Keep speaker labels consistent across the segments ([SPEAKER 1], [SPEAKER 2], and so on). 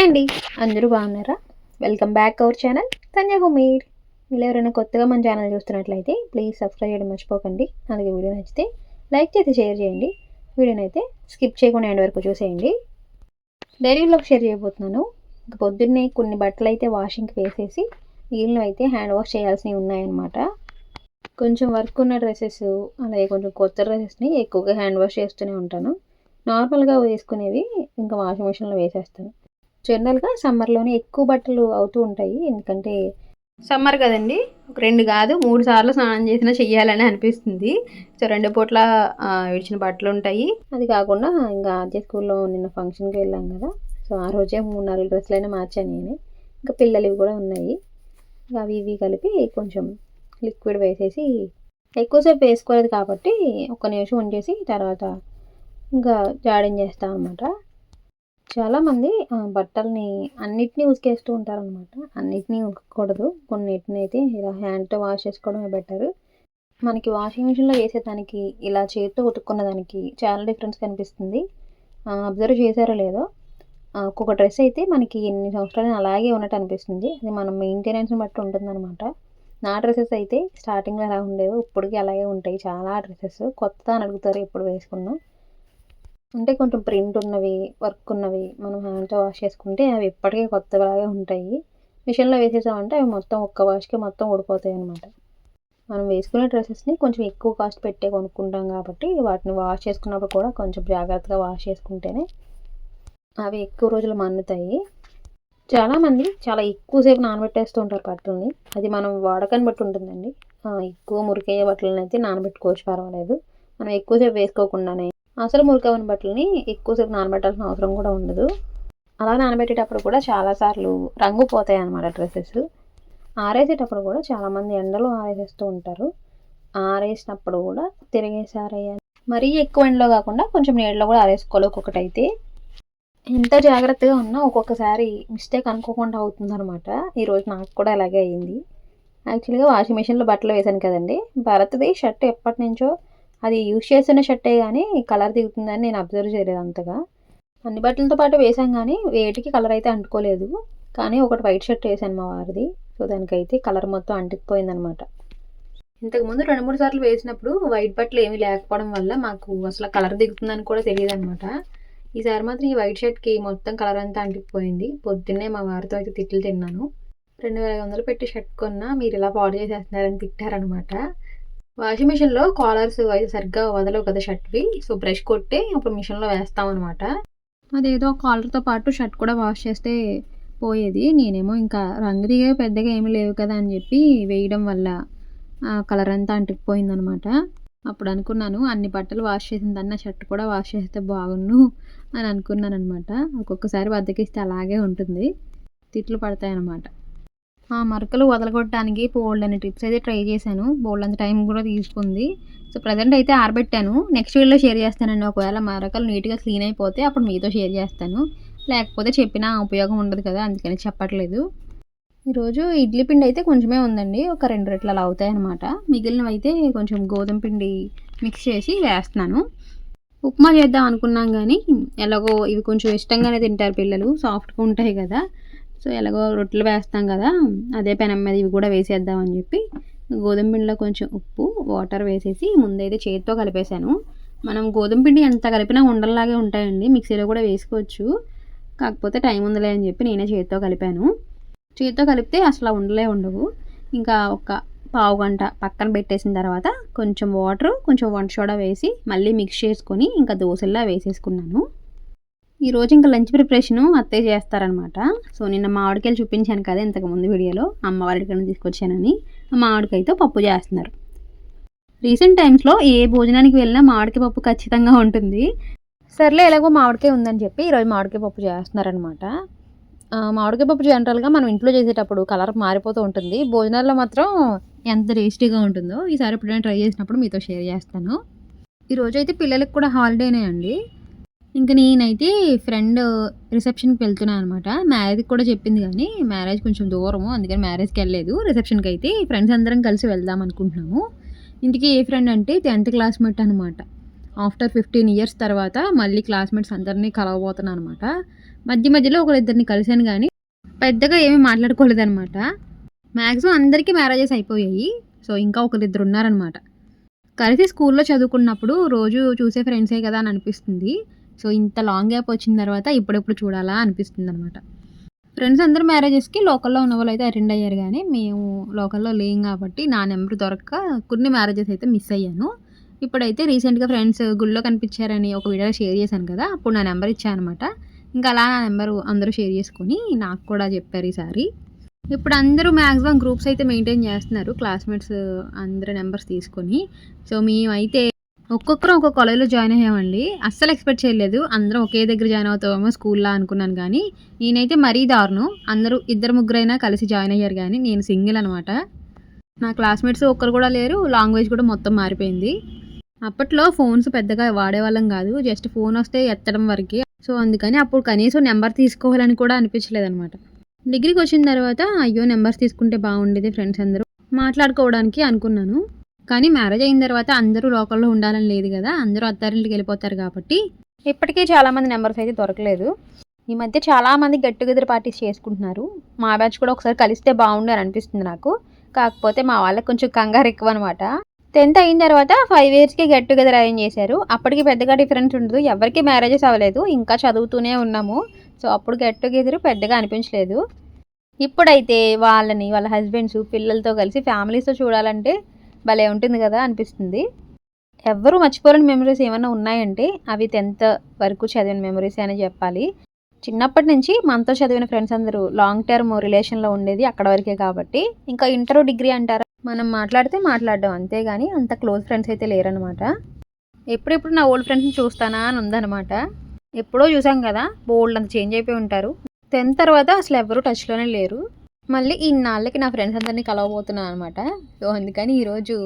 [SPEAKER 1] Hi అండి. అందరూ బాగున్నారా? Welcome back our channel Tanya మీరు ఎవరైనా కొత్తగా మన ఛానల్ చూస్తున్నట్లయితే ప్లీజ్ సబ్స్క్రైబ్ చేయడం మర్చిపోకండి. అలాగే వీడియో నచ్చితే లైక్ చేసి షేర్ చేయండి. వీడియోని అయితే స్కిప్ చేయకుండా ఎండ్ వరకు చూసేయండి. డైలీ బ్లాగ్ షేర్ చేయబోతున్నాను. ఇంక పొద్దున్నే కొన్ని బట్టలు అయితే వాషింగ్కి వేసేసి మిగిలినవి అయితే హ్యాండ్ వాష్ చేయాల్సినవి ఉన్నాయన్నమాట. కొంచెం వర్క్ ఉన్న డ్రెస్సెస్ అలాగే కొంచెం కొత్త డ్రెస్సెస్ని ఎక్కువగా హ్యాండ్ వాష్ చేస్తూనే ఉంటాను. నార్మల్గా వేసుకునేవి ఇంకా వాషింగ్ మిషన్లో వేసేస్తాను. జనరల్గా సమ్మర్లోనే ఎక్కువ బట్టలు అవుతూ ఉంటాయి. ఎందుకంటే సమ్మర్ కదండి. ఒక రెండు కాదు మూడు సార్లు స్నానం చేసినా చెయ్యాలని అనిపిస్తుంది. సో రెండు పూట్ల విడిచిన బట్టలు ఉంటాయి. అది కాకుండా ఇంకా ఆర్జే స్కూల్లో నిన్న ఫంక్షన్కి వెళ్ళాం కదా. సో ఆ రోజే మూడు నాలుగు డ్రెస్సులైనా మార్చాను నేనే. ఇంకా పిల్లలవి కూడా ఉన్నాయి. అవి ఇవి కలిపి కొంచెం లిక్విడ్ వేసేసి ఎక్కువసేపు వేసుకోలేదు కాబట్టి ఒక నిమిషం ఉంచేసి తర్వాత ఇంకా జాడించేస్తాం అనమాట చాలామంది బట్టల్ని అన్నిటినీ ఉతికేస్తూ ఉంటారనమాట అన్నిటినీ ఉతకూడదు కొన్నిటిని అయితే ఇలా హ్యాండ్తో వాష్ చేసుకోవడమే బెటర్. మనకి వాషింగ్ మిషన్లో వేసేదానికి ఇలా చేతితో ఉతుక్కున్న దానికి చాలా డిఫరెన్స్ కనిపిస్తుంది. అబ్జర్వ్ చేశారో లేదో ఒక్కొక్క డ్రెస్ అయితే మనకి ఎన్ని సంవత్సరాలు అలాగే ఉన్నట్టు అనిపిస్తుంది. అది మనం మెయింటెనెన్స్ని బట్టి ఉంటుందన్నమాట. నా డ్రెస్సెస్ అయితే స్టార్టింగ్లో ఎలా ఉండేవో ఇప్పటికీ అలాగే ఉంటాయి. చాలా డ్రెస్సెస్. కొత్త అని అడుగుతారు ఎప్పుడు వేసుకున్నా. అంటే కొంచెం ప్రింట్ ఉన్నవి వర్క్ ఉన్నవి మనం హ్యాండ్తో వాష్ చేసుకుంటే అవి ఇప్పటికే కొత్తలాగే ఉంటాయి. మిషన్లో వేసేసామంటే అవి మొత్తం ఒక్క వాష్కి మొత్తం ఊడిపోతాయి అనమాట మనం వేసుకునే డ్రెస్సెస్ని కొంచెం ఎక్కువ కాస్ట్ పెట్టే కొనుక్కుంటాం కాబట్టి వాటిని వాష్ చేసుకున్నప్పుడు కూడా కొంచెం జాగ్రత్తగా వాష్ చేసుకుంటేనే అవి ఎక్కువ రోజులు మన్నుతాయి. చాలామంది చాలా ఎక్కువసేపు నానబెట్టేస్తూ ఉంటారు బట్టలని. అది మనం వాడకాన్ని బట్టి ఉంటుందండి. ఎక్కువ మురికయ్యే బట్టలను అయితే నానబెట్టుకోవచ్చు పర్వాలేదు. మనం ఎక్కువసేపు వేసుకోకుండానే అసలు మురికవని బట్టలని ఎక్కువసేపు నానబెట్టాల్సిన అవసరం కూడా ఉండదు. అలా నానబెట్టేటప్పుడు కూడా చాలాసార్లు రంగు పోతాయి అన్నమాట డ్రెస్సెస్. ఆరేసేటప్పుడు కూడా చాలామంది ఎండలో ఆరేసేస్తూ ఉంటారు. ఆరేసినప్పుడు కూడా తిరిగేసి ఆరేయాలి మరీ ఎక్కువ ఎండలో కాకుండా కొంచెం నీళ్ళలో కూడా ఆరేసుకోవాలి ఒక్కొక్కటి అయితే ఎంత జాగ్రత్తగా ఉన్నా ఒక్కొక్కసారి మిస్టేక్ అనుకోకుండా అవుతుందన్నమాట. ఈరోజు నాకు కూడా అలాగే అయ్యింది యాక్చువల్గా వాషింగ్ మిషన్లో బట్టలు వేసాను కదండి. భరత్ది షర్ట్ ఎప్పటి నుంచో అది యూజ్ చేసిన షర్టే కానీ కలర్ దిగుతుందని నేను అబ్జర్వ్ చేయలేదు అంతగా. అన్ని బట్టలతో పాటు వేసాం కానీ వేటికి కలర్ అయితే అంటుకోలేదు. కానీ ఒకటి వైట్ షర్ట్ వేసాను మా వారిది. సో దానికైతే కలర్ మొత్తం అంటుకుపోయిందనమాట ఇంతకుముందు రెండు మూడు సార్లు వేసినప్పుడు వైట్ బట్టలు ఏమీ లేకపోవడం వల్ల మాకు అసలు కలర్ దిగుతుందని కూడా తెలియదు అనమాట ఈసారి మాత్రం ఈ వైట్ షర్ట్కి మొత్తం కలర్ అంతా అంటుకుపోయింది. పొద్దున్నే మా వారితో అయితే తిట్లు తిన్నాను. రెండు వేల ఐదు వందలు పెట్టి షర్ట్ కొన్నా మీరు ఇలా పాడు చేసేస్తున్నారని తిట్టారనమాట వాషింగ్ మిషన్లో కాలర్స్ సరిగ్గా వదలవు కదా షర్ట్వి సో బ్రష్ కొట్టి అప్పుడు మిషన్లో వేస్తాం అనమాట అదేదో కాలర్తో పాటు షర్ట్ కూడా వాష్ చేస్తే పోయేది. నేనేమో ఇంకా రంగు దిగే పెద్దగా ఏమీ లేవు కదా అని చెప్పి వేయడం వల్ల ఆ కలర్ అంతా అంటుకుపోయిందనమాట అప్పుడు అనుకున్నాను అన్ని బట్టలు వాష్ చేసిన దాన్ని నా షర్ట్ కూడా వాష్ చేస్తే బాగుండు అని అనుకున్నాను అనమాట ఒక్కొక్కసారి బద్దకిస్తే అలాగే ఉంటుంది. తిట్లు పడతాయి అనమాట ఆ మరకలు వదలగొట్టడానికి బోల్డ్ అనే టిప్స్ అయితే ట్రై చేశాను. బోల్డ్ అంత టైం కూడా తీసుకుంది. సో ప్రజెంట్ అయితే ఆరబెట్టాను. నెక్స్ట్ వీడియోలో షేర్ చేస్తానండి. ఒకవేళ మరకలు నీట్గా క్లీన్ అయిపోతే అప్పుడు మీతో షేర్ చేస్తాను. లేకపోతే చెప్పినా ఉపయోగం ఉండదు కదా అందుకని చెప్పట్లేదు. ఈరోజు ఇడ్లీ పిండి అయితే కొంచెమే ఉందండి. ఒక రెండు రెట్లు అలా అవుతాయి అనమాట మిగిలినవి అయితే కొంచెం గోధుమ పిండి మిక్స్ చేసి వేస్తున్నాను. ఉప్మా చేద్దాం అనుకున్నాం కానీ ఎలాగో ఇవి కొంచెం ఇష్టంగానే తింటారు పిల్లలు. సాఫ్ట్గా ఉంటాయి కదా. సో ఎలాగో రొట్టెలు వేస్తాం కదా అదే పెనం మీద ఇవి కూడా వేసేద్దాం అని చెప్పి గోధుమ పిండిలో కొంచెం ఉప్పు వాటర్ వేసేసి ముందైతే చేతితో కలిపేశాను. మనం గోధుమ పిండి ఎంత కలిపినా ఉండల్లాగే ఉంటాయండి మిక్సీలో కూడా వేసుకోవచ్చు. కాకపోతే టైం ఉందిలే అని చెప్పి నేనే చేతితో కలిపాను. చేతితో కలిపితే అసలు ఉండలే ఉండవు. ఇంకా ఒక పావు గంట పక్కన పెట్టేసిన తర్వాత కొంచెం వాటర్ కొంచెం వంట సోడా వేసి మళ్ళీ మిక్స్ చేసుకొని ఇంకా దోశల్లా వేసేసుకున్నాను. ఈరోజు ఇంకా లంచ్ ప్రిపరేషను అత్తయ్య చేస్తారనమాట సో నిన్న మామిడికాయలు చూపించాను కదా ఇంతకు ముందు వీడియోలో. అమ్మ వాళ్ళ తీసుకొచ్చానని. ఆ మామిడికాయతో పప్పు చేస్తున్నారు. రీసెంట్ టైమ్స్లో ఏ భోజనానికి వెళ్ళినా మామిడికాయ పప్పు ఖచ్చితంగా ఉంటుంది. సర్లే ఎలాగో మామిడికాయ ఉందని చెప్పి ఈరోజు మామిడికాయ పప్పు చేస్తున్నారనమాట మామిడికాయ పప్పు జనరల్గా మనం ఇంట్లో చేసేటప్పుడు కలర్ మారిపోతూ ఉంటుంది. భోజనాల్లో మాత్రం ఎంత టేస్టీగా ఉంటుందో ఈసారి ఎప్పుడైనా ట్రై చేసినప్పుడు మీతో షేర్ చేస్తాను. ఈరోజు అయితే పిల్లలకి కూడా హాలిడేనే అండి. ఇంకా నేనైతే ఫ్రెండ్ రిసెప్షన్కి వెళ్తున్నాను అనమాట. మ్యారేజ్కి కూడా చెప్పింది కానీ మ్యారేజ్ కొంచెం దూరము అందుకని మ్యారేజ్కి వెళ్ళలేదు. రిసెప్షన్కి అయితే ఫ్రెండ్స్ అందరం కలిసి వెళ్దాం అనుకుంటున్నాము. ఇంటికి ఏ ఫ్రెండ్ అంటే టెన్త్ క్లాస్మేట్ అనమాట. ఆఫ్టర్ ఫిఫ్టీన్ ఇయర్స్ తర్వాత మళ్ళీ క్లాస్మేట్స్ అందరినీ కలవబోతున్నాను అనమాట. మధ్య మధ్యలో ఒకరిద్దరిని కలిశాను కానీ పెద్దగా ఏమీ మాట్లాడుకోలేదనమాట. మ్యాక్సిమం అందరికీ మ్యారేజెస్ అయిపోయాయి. సో ఇంకా ఒకరిద్దరు ఉన్నారనమాట. కలిసి స్కూల్లో చదువుకున్నప్పుడు రోజు చూసే ఫ్రెండ్సే కదా అని అనిపిస్తుంది. సో ఇంత లాంగ్ గ్యాప్ వచ్చిన తర్వాత ఇప్పుడెప్పుడు చూడాలా అనిపిస్తుంది అనమాట ఫ్రెండ్స్ అందరు మ్యారేజెస్కి లోకల్లో ఉన్న వాళ్ళు అయితే అటెండ్ అయ్యారు కానీ మేము లోకల్లో లేం కాబట్టి నా నెంబర్ దొరక్క కొన్ని మ్యారేజెస్ అయితే మిస్ అయ్యాను. ఇప్పుడైతే రీసెంట్గా ఫ్రెండ్స్ గుళ్ళో కనిపించారని ఒక వీడియో షేర్ చేశాను కదా అప్పుడు నా నెంబర్ ఇచ్చాను అనమాట ఇంకా అలా నా నెంబరు అందరూ షేర్ చేసుకొని నాకు కూడా చెప్పారు ఈసారి. ఇప్పుడు అందరూ మ్యాక్సిమం గ్రూప్స్ అయితే మెయింటైన్ చేస్తున్నారు క్లాస్మేట్స్ అందరి నెంబర్స్ తీసుకొని. సో మేమైతే ఒక్కొక్కరు ఒక్కొక్క కాలేజ్లో జాయిన్ అయ్యామండి. అస్సలు ఎక్స్పెక్ట్ చేయలేదు. అందరం ఒకే దగ్గర జాయిన్ అవుతామేమో స్కూల్లో అనుకున్నాను కానీ నేనైతే మరీ దారుణం. అందరూ ఇద్దరు ముగ్గురైనా కలిసి జాయిన్ అయ్యారు కానీ నేను సింగిల్ అనమాట. నా క్లాస్మేట్స్ ఒక్కరు కూడా లేరు లాంగ్వేజ్ కూడా మొత్తం మారిపోయింది. అప్పట్లో ఫోన్స్ పెద్దగా వాడేవాళ్ళం కాదు జస్ట్ ఫోన్ వస్తే ఎత్తడం వరకే. సో అందుకని అప్పుడు కనీసం నెంబర్ తీసుకోవాలని కూడా అనిపించలేదు అనమాట డిగ్రీకి వచ్చిన తర్వాత అయ్యో నెంబర్స్ తీసుకుంటే బాగుండేది ఫ్రెండ్స్ అందరూ. మాట్లాడుకోవడానికి అనుకున్నాను. కానీ మ్యారేజ్ అయిన తర్వాత అందరూ లోకల్లో ఉండాలని లేదు కదా అందరూ అత్తారింటికి వెళ్ళిపోతారు కాబట్టి. ఇప్పటికే చాలామంది నెంబర్స్ అయితే దొరకలేదు. ఈ మధ్య చాలామంది గెట్ టుగెదర్ పార్టీస్ చేసుకుంటున్నారు. మా బ్యాచ్ కూడా ఒకసారి కలిస్తే బాగుండు అని అనిపిస్తుంది నాకు. కాకపోతే మా వాళ్ళకి కొంచెం కంగారు ఎక్కువ అనమాట టెన్త్ అయిన తర్వాత ఫైవ్ ఇయర్స్కి గెట్ టుగెదర్ అరేంజ్ చేశారు. అప్పటికి పెద్దగా డిఫరెన్స్ ఉండదు. ఎవరికి మ్యారేజెస్ అవ్వలేదు. ఇంకా చదువుతూనే ఉన్నాము. సో అప్పుడు గెట్ టుగెదర్ పెద్దగా అనిపించలేదు. ఇప్పుడైతే వాళ్ళని వాళ్ళ హస్బెండ్స్ పిల్లలతో కలిసి ఫ్యామిలీస్తో చూడాలంటే భలే ఉంటుంది కదా అనిపిస్తుంది. ఎవ్వరూ మర్చిపోలేని మెమరీస్ ఏమైనా ఉన్నాయంటే అవి టెన్త్ వరకు చదివిన మెమరీస్ అని చెప్పాలి. చిన్నప్పటి నుంచి మనతో చదివిన ఫ్రెండ్స్ అందరూ లాంగ్ టర్మ్ రిలేషన్లో ఉండేది అక్కడ వరకే కాబట్టి. ఇంకా ఇంటర్ డిగ్రీ అంటారా? మనం మాట్లాడితే మాట్లాడడం అంతేగాని అంత క్లోజ్ ఫ్రెండ్స్ అయితే లేరనమాట ఎప్పుడెప్పుడు నా ఓల్డ్ ఫ్రెండ్స్ని చూస్తానా అని ఉందన్నమాట. ఎప్పుడో చూసాం కదా బోల్డ్ అంత చేంజ్ అయిపోయి ఉంటారు. టెన్త్ తర్వాత అసలు ఎవరు టచ్లోనే లేరు. మళ్ళీ ఇన్నాళ్ళకి నా ఫ్రెండ్స్ అందరినీ కలవబోతున్నాను అనమాట సో అందుకని ఈరోజు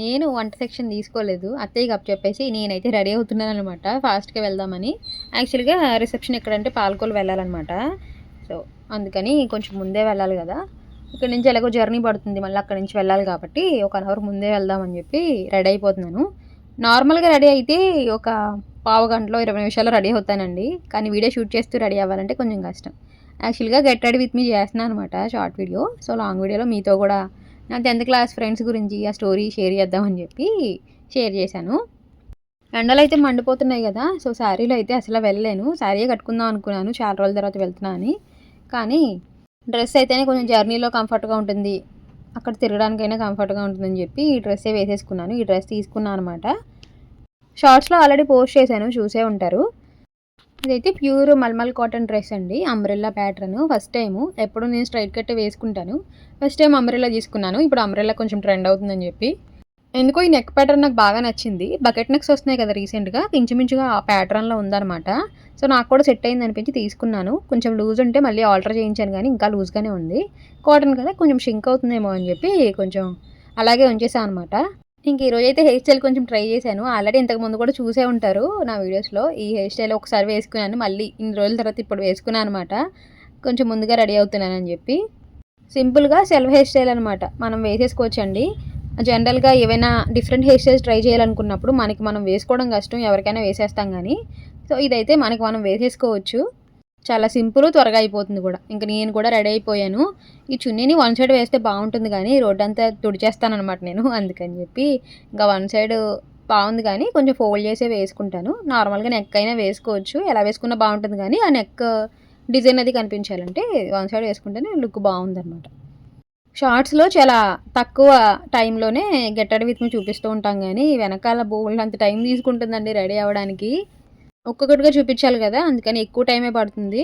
[SPEAKER 1] నేను వంట సెక్షన్ తీసుకోలేదు. అత్తయ్యకి అప్ చెప్పేసి నేనైతే రెడీ అవుతున్నాను అనమాట ఫాస్ట్గా వెళ్దామని. యాక్చువల్గా రిసెప్షన్ ఎక్కడంటే పాల్కోలు వెళ్ళాలన్నమాట. సో అందుకని కొంచెం ముందే వెళ్ళాలి కదా. ఇక్కడ నుంచి ఎలాగో జర్నీ పడుతుంది. మళ్ళీ అక్కడ నుంచి వెళ్ళాలి కాబట్టి ఒక అవర్ ముందే వెళ్దామని చెప్పి రెడీ అయిపోతున్నాను. నార్మల్గా రెడీ అయితే ఒక పావు గంటలో ఇరవై నిమిషాల్లో రెడీ అవుతానండి. కానీ వీడియో షూట్ చేస్తూ రెడీ అవ్వాలంటే కొంచెం కష్టం. యాక్చువల్గా గెట్ రెడీ విత్ మీ చేస్తున్నాను అనమాట షార్ట్ వీడియో. సో లాంగ్ వీడియోలో మీతో కూడా నా టెన్త్ క్లాస్ ఫ్రెండ్స్ గురించి ఆ స్టోరీ షేర్ చేద్దామని చెప్పి షేర్ చేశాను. ఎండలు అయితే మండిపోతున్నాయి కదా సో శారీలు అయితే అసలు వెళ్ళలేను. శారీ కట్టుకుందాం అనుకున్నాను చాలా రోజుల తర్వాత వెళ్తున్నా అని. కానీ డ్రెస్ అయితేనే కొంచెం జర్నీలో కంఫర్ట్గా ఉంటుంది. అక్కడ తిరగడానికైనా కంఫర్ట్గా ఉంటుందని చెప్పి ఈ డ్రెస్సే వేసేసుకున్నాను. ఈ డ్రెస్ తీసుకున్నాను అనమాట. షార్ట్స్లో ఆల్రెడీ పోస్ట్ చేశాను చూసే ఉంటారు. ఇదైతే ప్యూర్ మల్మల్ కాటన్ డ్రెస్ అండి అంబ్రెల్లా ప్యాటర్న్ ఫస్ట్ టైము ఎప్పుడు నేను స్ట్రైట్ కట్టే వేసుకుంటాను. ఫస్ట్ టైం అంబ్రెల్లా తీసుకున్నాను. ఇప్పుడు అంబ్రెల్లా కొంచెం ట్రెండ్ అవుతుందని చెప్పి. ఎందుకో ఈ నెక్ ప్యాటర్న్ నాకు బాగా నచ్చింది. బకెట్ నెక్స్ వస్తున్నాయి కదా రీసెంట్గా ఇంచుమించుగా ఆ ప్యాటర్న్లో ఉందన్నమాట. సో నాకు కూడా సెట్ అయింది అనిపించి తీసుకున్నాను. కొంచెం లూజ్ ఉంటే మళ్ళీ ఆల్టర్ చేయించాను కానీ ఇంకా లూజ్గానే ఉంది. కాటన్ కదా కొంచెం షింక్ అవుతుందేమో అని చెప్పి కొంచెం అలాగే ఉంచేసాను అనమాట ఇంక ఈరోజు అయితే హెయిర్ స్టైల్ కొంచెం ట్రై చేశాను. ఆల్రెడీ ఇంతకు ముందు కూడా చూసే ఉంటారు నా వీడియోస్లో ఈ హెయిర్ స్టైల్ ఒకసారి వేసుకున్నాను మళ్ళీ ఇన్ని రోజుల తర్వాత ఇప్పుడు వేసుకున్నాను అనమాట. కొంచెం ముందుగా రెడీ అవుతున్నానని చెప్పి. సింపుల్గా సెల్ఫ్ హెయిర్ స్టైల్ అనమాట. మనం వేసేసుకోవచ్చండి. జనరల్గా ఏవైనా డిఫరెంట్ హెయిర్ స్టైల్స్ ట్రై చేయాలనుకున్నప్పుడు మనకి మనం వేసుకోవడం కష్టం ఎవరికైనా వేసేస్తాం కానీ సో ఇదైతే మనకి మనం వేసేసుకోవచ్చు. చాలా సింపుల్ త్వరగా అయిపోతుంది కూడా. ఇంకా నేను కూడా రెడీ అయిపోయాను. ఈ చున్నీని వన్ సైడ్ వేస్తే బాగుంటుంది కానీ రోడ్ అంతా తుడిచేస్తానమాట నేను అందుకని చెప్పి ఇంకా వన్ సైడ్ బాగుంది కానీ కొంచెం ఫోల్డ్ చేసే వేసుకుంటాను. నార్మల్గా నెక్ అయినా వేసుకోవచ్చు. ఎలా వేసుకున్నా బాగుంటుంది కానీ ఆ నెక్ డిజైన్ అది కనిపించాలంటే వన్ సైడ్ వేసుకుంటేనే లుక్ బాగుంది అనమాట షార్ట్స్లో చాలా తక్కువ టైంలోనే గెట్టడి విత్ చూపిస్తూ ఉంటాం కానీ వెనకాల బోల్డ్ అంత టైం తీసుకుంటుందండి రెడీ అవ్వడానికి. ఒక్కొక్కటిగా చూపించాలి కదా అందుకని ఎక్కువ టైమే పడుతుంది.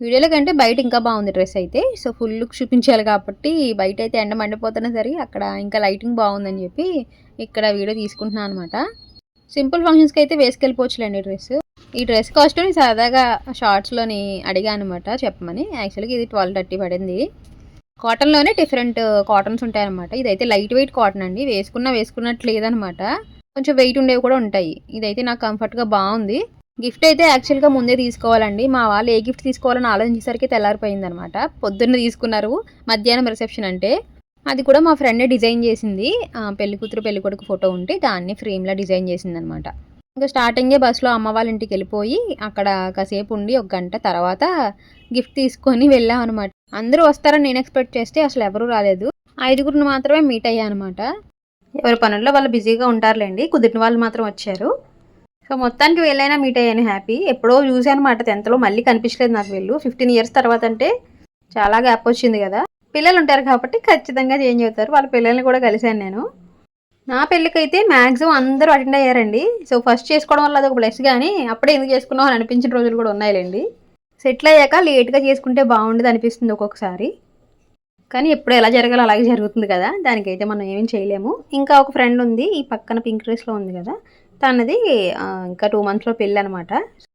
[SPEAKER 1] వీడియోలో కంటే బయట ఇంకా బాగుంది డ్రెస్ అయితే. సో ఫుల్ లుక్ చూపించాలి కాబట్టి బయట అయితే ఎండ మండిపోతున్నా సరే అక్కడ ఇంకా లైటింగ్ బాగుందని చెప్పి ఇక్కడ వీడియో తీసుకుంటున్నాను అనమాట సింపుల్ ఫంక్షన్స్కి అయితే వేసుకెళ్ళిపోవచ్చులేండి డ్రెస్. ఈ డ్రెస్ కాస్ట్ సరదాగా షార్ట్స్లోని అడిగాను అనమాట చెప్పమని. యాక్చువల్గా ఇది ట్వెల్వ్ థర్టీ పడింది. కాటన్లోనే డిఫరెంట్ కాటన్స్ ఉంటాయన్నమాట. ఇదైతే లైట్ వెయిట్ కాటన్ అండి. వేసుకున్నా వేసుకున్నట్లు లేదనమాట కొంచెం వెయిట్ ఉండేవి కూడా ఉంటాయి. ఇదైతే నాకు కంఫర్ట్గా బాగుంది. గిఫ్ట్ అయితే యాక్చువల్గా ముందే తీసుకోవాలండి. మా వాళ్ళు ఏ గిఫ్ట్ తీసుకోవాలని ఆలోచించేసరికి తెల్లారిపోయింది అనమాట పొద్దున్న తీసుకున్నారు మధ్యాహ్నం రిసెప్షన్ అంటే. అది కూడా మా ఫ్రెండ్ డిజైన్ చేసింది. పెళ్ళి కూతురు పెళ్ళి కొడుకు ఫోటో ఉంటే దాన్ని ఫ్రేమ్లో డిజైన్ చేసింది అనమాట ఇంకా స్టార్టింగే బస్సులో అమ్మ వాళ్ళ ఇంటికి వెళ్ళిపోయి అక్కడ కాసేపు ఉండి ఒక గంట తర్వాత గిఫ్ట్ తీసుకొని వెళ్ళాం అనమాట అందరూ వస్తారని నేను ఎక్స్పెక్ట్ చేస్తే అసలు ఎవరూ రాలేదు. ఐదుగురిని మాత్రమే మీట్ అయ్యా అనమాట ఎవరి పనుల్లో వాళ్ళు బిజీగా ఉంటారులేండి. కుదిరిన వాళ్ళు మాత్రం వచ్చారు. సో మొత్తానికి వెళ్ళైనా మీట్ అయ్యాను హ్యాపీ ఎప్పుడో చూసాను అనమాట టెన్త్లో మళ్ళీ కనిపించలేదు నాకు వీళ్ళు. ఫిఫ్టీన్ ఇయర్స్ తర్వాత అంటే చాలా గ్యాప్ వచ్చింది కదా. పిల్లలు ఉంటారు కాబట్టి ఖచ్చితంగా చేంజ్ అవుతారు. వాళ్ళ పిల్లల్ని కూడా కలిశాను నేను. నా పెళ్ళికైతే మ్యాక్సిమం అందరూ అటెండ్ అయ్యారండి. సో ఫస్ట్ చేసుకోవడం వల్ల అదొక ప్లస్ కానీ అప్పుడే ఎందుకు చేసుకున్నాం అని అనిపించిన రోజులు కూడా ఉన్నాయిలేండి. సెటిల్ అయ్యాక లేట్గా చేసుకుంటే బాగుండేది అనిపిస్తుంది ఒక్కొక్కసారి. కానీ ఎప్పుడు ఎలా జరగాలో అలాగే జరుగుతుంది కదా. దానికైతే మనం ఏమీ చేయలేము. ఇంకా ఒక ఫ్రెండ్ ఉంది ఈ పక్కన పింక్ డ్రెస్లో ఉంది కదా. తనది ఇంకా టూ మంత్స్లో పెళ్ళి అనమాట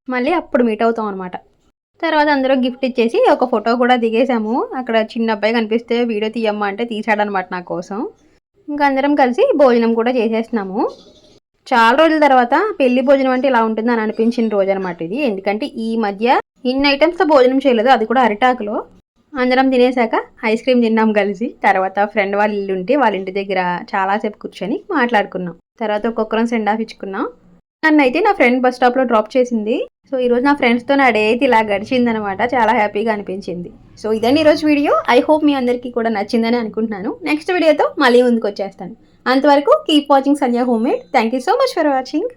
[SPEAKER 1] మళ్ళీ అప్పుడు మీట్ అవుతాం అనమాట తర్వాత అందరూ గిఫ్ట్ ఇచ్చేసి ఒక ఫోటో కూడా దిగేసాము అక్కడ చిన్న అబ్బాయి కనిపిస్తే వీడియో తీయమ్మా అంటే తీసాడనమాట నా కోసం. ఇంకా అందరం కలిసి భోజనం కూడా చేసేస్తున్నాము చాలా రోజుల తర్వాత పెళ్ళి భోజనం అంటే ఇలా ఉంటుంది అని అనిపించిన రోజు అనమాట ఇది. ఎందుకంటే ఈ మధ్య ఇన్ని ఐటమ్స్తో భోజనం చేయలేదు. అది కూడా అరిటాకులో. అందరం తినేసాక ఐస్ క్రీమ్ తిన్నాం కలిసి. తర్వాత ఫ్రెండ్ వాళ్ళ ఇల్లు ఉంటే వాళ్ళ ఇంటి దగ్గర చాలాసేపు కూర్చొని మాట్లాడుకున్నాం. తర్వాత ఒక్కొక్కరం సెండ్ ఆఫ్ ఇచ్చుకున్నాం. నన్ను అయితే నా ఫ్రెండ్ బస్ స్టాప్లో డ్రాప్ చేసింది. సో ఈరోజు నా ఫ్రెండ్స్తో నా డే అయితే ఇలా గడిచిందనమాట. చాలా హ్యాపీగా అనిపించింది. సో ఇదండి ఈరోజు వీడియో ఐ హోప్ మీ అందరికీ కూడా నచ్చిందని అనుకుంటున్నాను. నెక్స్ట్ వీడియోతో మళ్ళీ ముందుకు వచ్చేస్తాను అంతవరకు keep watching Sandhya home made thank you so much for watching